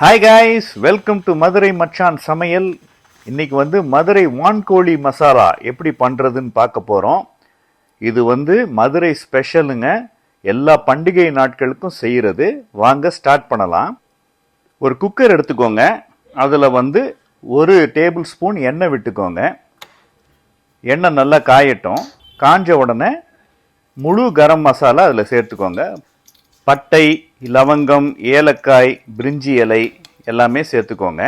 Hi guys welcome to Madurai மச்சான் சமையல் இன்றைக்கி வந்து மதுரை வான்கோழி மசாலா எப்படி பண்ணுறதுன்னு பார்க்க போகிறோம் இது வந்து மதுரை ஸ்பெஷலுங்க. எல்லா பண்டிகை நாட்களுக்கும் செய்கிறது வாங்க ஸ்டார்ட் பண்ணலாம். ஒரு குக்கர் எடுத்துக்கோங்க. அதில் வந்து ஒரு டேபிள் ஸ்பூன் எண்ணெய் விட்டுக்கோங்க. எண்ணெய் நல்லா காயட்டும். காஞ்ச உடனே முழு கரம் மசாலா அதில் சேர்த்துக்கோங்க. பட்டை லவங்கம் ஏலக்காய் பிரிஞ்சி இலை எல்லாமே சேர்த்துக்கோங்க.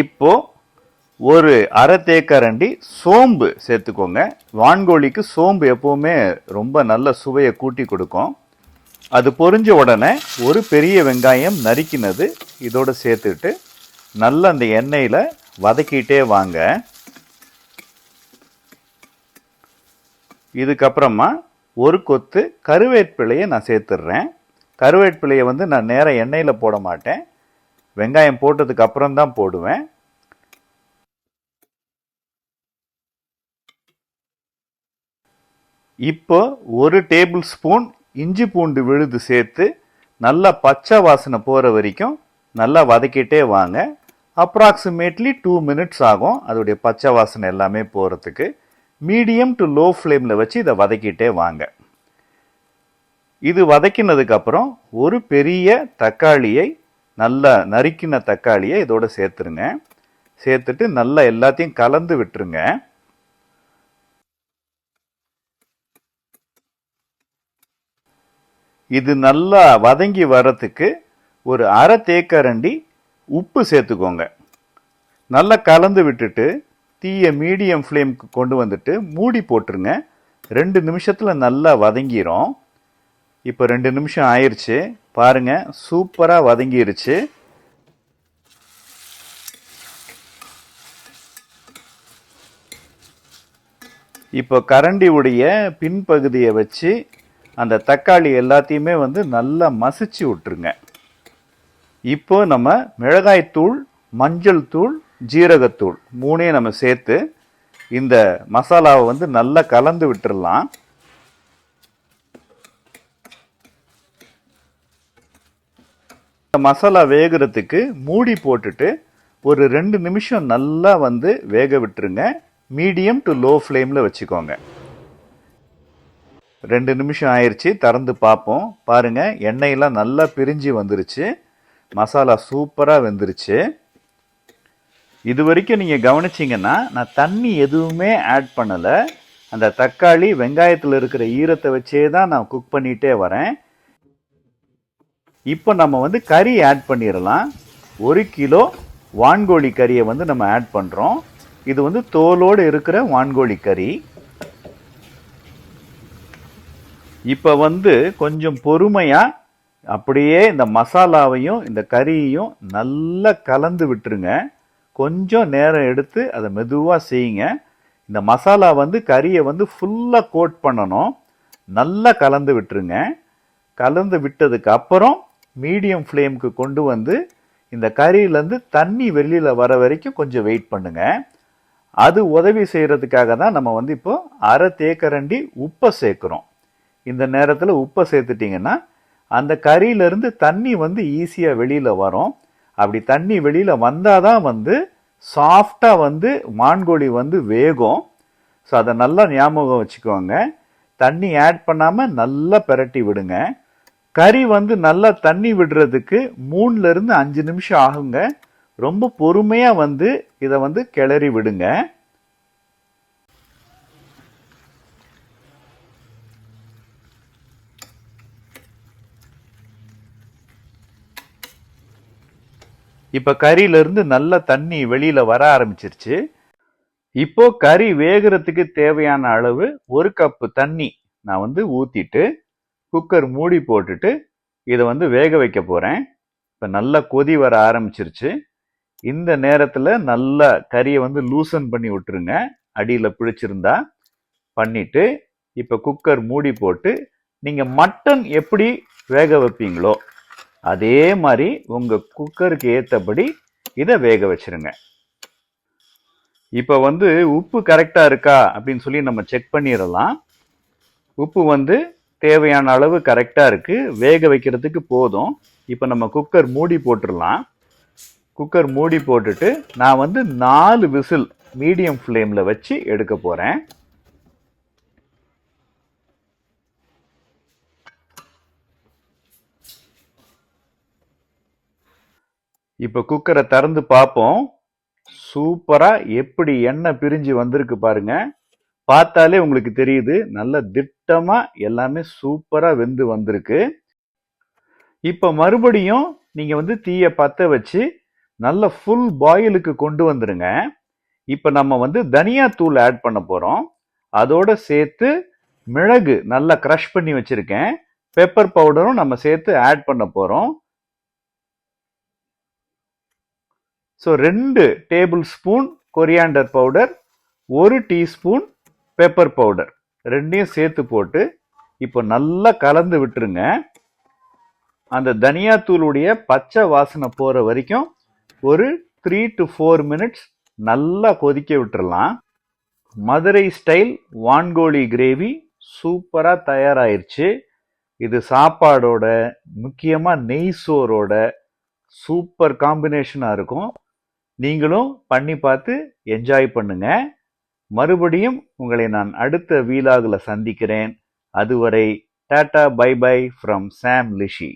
இப்போது ஒரு அரை தேக்கரண்டி சோம்பு சேர்த்துக்கோங்க. வான்கோழிக்கு சோம்பு எப்போவுமே ரொம்ப நல்ல சுவையை கூட்டி கொடுக்கும். அது பொரிஞ்ச உடனே ஒரு பெரிய வெங்காயம் நறுக்கினது இதோடு சேர்த்துட்டு நல்லா அந்த எண்ணெயில் வதக்கிட்டே வாங்க. இதுக்கப்புறமா ஒரு கொத்து கருவேப்பிலையை நான் சேர்த்துடுறேன். கருவேப்பிலையை வந்து நான் நேராக எண்ணெயில் போட மாட்டேன். வெங்காயம் போட்டதுக்கு அப்புறம் தான் போடுவேன். இப்போ ஒரு டேபிள் ஸ்பூன் இஞ்சி பூண்டு விழுது சேர்த்து நல்லா பச்சை வாசனை போகிற வரைக்கும் நல்லா வதக்கிட்டே வாங்க. அப்ராக்சிமேட்லி டூ மினிட்ஸ் ஆகும் அதோடைய பச்சை வாசனை எல்லாமே போகிறதுக்கு மீடியம் டு லோ ஃப்ளேமில் வச்சு இதை வதக்கிட்டே வாங்க. இது வதக்கினதுக்கு அப்புறம் ஒரு பெரிய தக்காளியை நல்லா நறுக்கின தக்காளியை இதோட சேர்த்துருங்க. சேர்த்துட்டு நல்லா எல்லாத்தையும் கலந்து விட்டுருங்க. இது நல்லா வதங்கி வர்றதுக்கு ஒரு அரை தேக்கரண்டி உப்பு சேர்த்துக்கோங்க. நல்லா கலந்து விட்டுட்டு தீயை மீடியம் ஃப்ளேம்க்கு கொண்டு வந்துட்டு மூடி போட்டுருங்க. ரெண்டு நிமிஷத்தில் நல்லா வதங்கிரும். இப்போ ரெண்டு நிமிஷம் ஆயிடுச்சு பாருங்க சூப்பராக வதங்கிருச்சு. இப்போ கரண்டியுடைய பின்பகுதியை வச்சு அந்த தக்காளி எல்லாத்தையுமே வந்து நல்லா மசிச்சு விட்டுருங்க. இப்போ நம்ம மிளகாய்த்தூள் மஞ்சள் தூள் ஜீரகத்தூள் மூணையும் நம்ம சேர்த்து இந்த மசாலாவை வந்து நல்லா கலந்து விட்டுடலாம் இந்த மசாலா வேகிறதுக்கு மூடி போட்டுட்டு ஒரு ரெண்டு நிமிஷம் நல்லா வந்து வேக விட்டுருங்க. மீடியம் டு லோ ஃப்ளேமில் வச்சுக்கோங்க. ரெண்டு நிமிஷம் ஆயிடுச்சு திறந்து பார்ப்போம். பாருங்க எண்ணெயெல்லாம் நல்லா பிரிஞ்சு வந்துருச்சு. மசாலா சூப்பராக வெந்துருச்சு. இது வரைக்கும் நீங்கள் கவனிச்சிங்கன்னா நான் தண்ணி எதுவுமே ஆட் பண்ணலை. அந்த தக்காளி வெங்காயத்தில் இருக்கிற ஈரத்தை வச்சே தான் நான் குக் பண்ணிகிட்டே வரேன். இப்போ நம்ம வந்து கறி ஆட் பண்ணிடலாம் ஒரு கிலோ வான்கோழி கறியை வந்து நம்ம ஆட் பண்ணுறோம் இது வந்து தோலோடு இருக்கிற வான்கோழி கறி. இப்போ வந்து கொஞ்சம் பொறுமையாக அப்படியே இந்த மசாலாவையும் இந்த கறியையும் நல்லா கலந்து விட்டுருங்க. கொஞ்சம் நேரம் எடுத்து அதை மெதுவாக செய்யுங்க. இந்த மசாலா வந்து கறியை வந்து ஃபுல்லாக கோட் பண்ணணும். நல்லா கலந்து விட்டுருங்க. கலந்து விட்டதுக்கு அப்புறம் மீடியம் ஃப்ளேமுக்கு கொண்டு வந்து இந்த கறியிலேருந்து தண்ணி வெளியில் வர வரைக்கும் கொஞ்சம் வெயிட் பண்ணுங்க. அது உதவி செய்கிறதுக்காக தான் நம்ம வந்து இப்போ அரை தேக்கரண்டி உப்பை சேர்க்குறோம். இந்த நேரத்தில் உப்பை சேர்த்துட்டிங்கன்னா அந்த கறியிலேருந்து தண்ணி வந்து ஈஸியாக வெளியில் வரும். அப்படி தண்ணி வெளியில் வந்தால் தான் வந்து சாஃப்டாக வந்து மான்கோழி வந்து வேகும். ஸோ அதை நல்லா ஞாபகம் வச்சுக்கோங்க. தண்ணி ஆட் பண்ணாமல் நல்லா பெரட்டி விடுங்க. கறி வந்து நல்லா தண்ணி விடுறதுக்கு மூணுலேருந்து அஞ்சு நிமிஷம் ஆகுங்க. ரொம்ப பொறுமையாக வந்து இதை வந்து கிளறி விடுங்க. இப்போ கறியிலேருந்து நல்ல தண்ணி வெளியில் வர ஆரம்பிச்சிருச்சு. இப்போ கறி வேகிறதுக்கு தேவையான அளவு ஒரு கப்பு தண்ணி நான் வந்து ஊற்றிட்டு குக்கர் மூடி போட்டுட்டு இதை வந்து வேக வைக்க போகிறேன் இப்போ நல்லா கொதி வர ஆரம்பிச்சிருச்சு. இந்த நேரத்தில் நல்லா கறியை வந்து லூசன் பண்ணி விட்டுருங்க. அடியில் பிடிச்சிருந்தா பண்ணிவிட்டு இப்போ குக்கர் மூடி போட்டு நீங்கள் மட்டன் எப்படி வேக வைப்பீங்களோ அதே மாதிரி உங்கள் குக்கருக்கு ஏற்றபடி இதை வேக வச்சுருங்க. இப்போ வந்து உப்பு கரெக்டாக இருக்கா அப்படின்னு சொல்லி நம்ம செக் பண்ணிடலாம். உப்பு வந்து தேவையான அளவு கரெக்டாக இருக்குது வேக வைக்கிறதுக்கு போதும். இப்போ நம்ம குக்கர் மூடி போட்டுடலாம். குக்கர் மூடி போட்டுட்டு நான் வந்து நாலு விசில் மீடியம் ஃப்ளேமில் வச்சு எடுக்க போகிறேன் இப்போ குக்கரை திறந்து பார்ப்போம். சூப்பராக எப்படி எண்ணெய் பிரிஞ்சு வந்திருக்கு பாருங்க. பார்த்தாலே உங்களுக்கு தெரியுது. நல்ல திட் மொத்தமாக எல்லாமே சூப்பராக வெந்து வந்திருக்கு. இப்போ மறுபடியும் நீங்கள் வந்து தீயை பற்ற வச்சு நல்ல ஃபுல் பாயிலுக்கு கொண்டு வந்துடுங்க இப்போ நம்ம வந்து தனியாத்தூள் ஆட் பண்ண போகிறோம் அதோட சேர்த்து மிளகு நல்லா க்ரஷ் பண்ணி வச்சுருக்கேன். பெப்பர் பவுடரும் நம்ம சேர்த்து ஆட் பண்ண போகிறோம் ஸோ ரெண்டு டேபிள் ஸ்பூன் கொரியாண்டர் பவுடர் ஒரு டீஸ்பூன் பெப்பர் பவுடர் ரெண்டையும் சேர்த்து போட்டு இப்போ நல்லா கலந்து விட்டுருங்க. அந்த தனியாத்தூளுடைய பச்சை வாசனை போகிற வரைக்கும் ஒரு த்ரீ டு ஃபோர் மினிட்ஸ் நல்லா கொதிக்க விட்டுறலாம். மதுரை ஸ்டைல் வான்கோழி கிரேவி சூப்பராக தயாராகிருச்சு இது சாப்பாடோட முக்கியமாக நெய் சோறோட சூப்பர் காம்பினேஷனாக இருக்கும். நீங்களும் பண்ணி பார்த்து என்ஜாய் பண்ணுங்கள் மறுபடியும் உங்களை நான் அடுத்த வீலாகில் சந்திக்கிறேன். அதுவரை Tata bye bye from Sam லிஷி